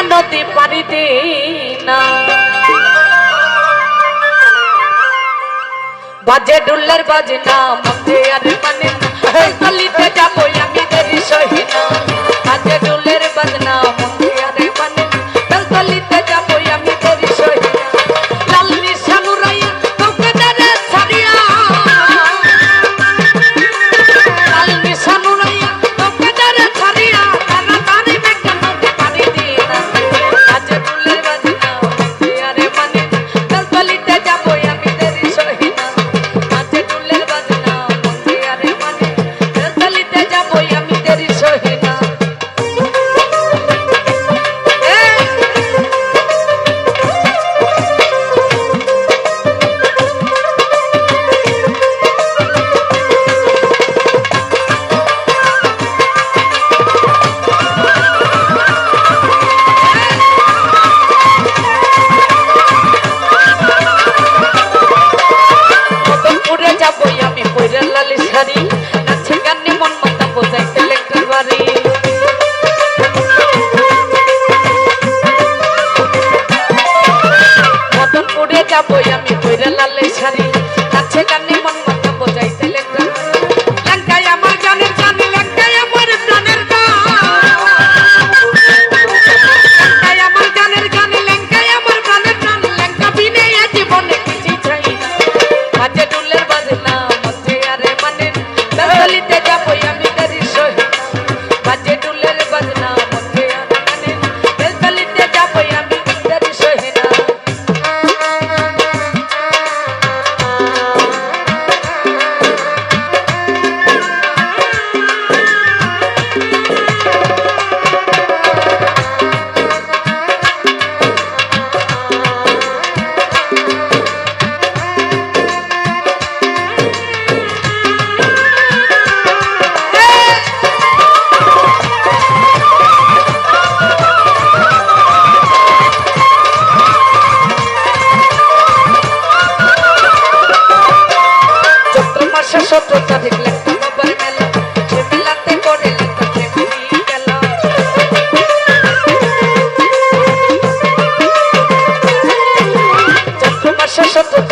জানতে পারিতে না। বাজে ডুল্লার বাজনা মন্দে আর মানে গলিতে যাব আমি দেরি সহি না ছোট চাঁদে লাগতো মোবাইল মেলা সে মেলাতে করে লাগতো সত্য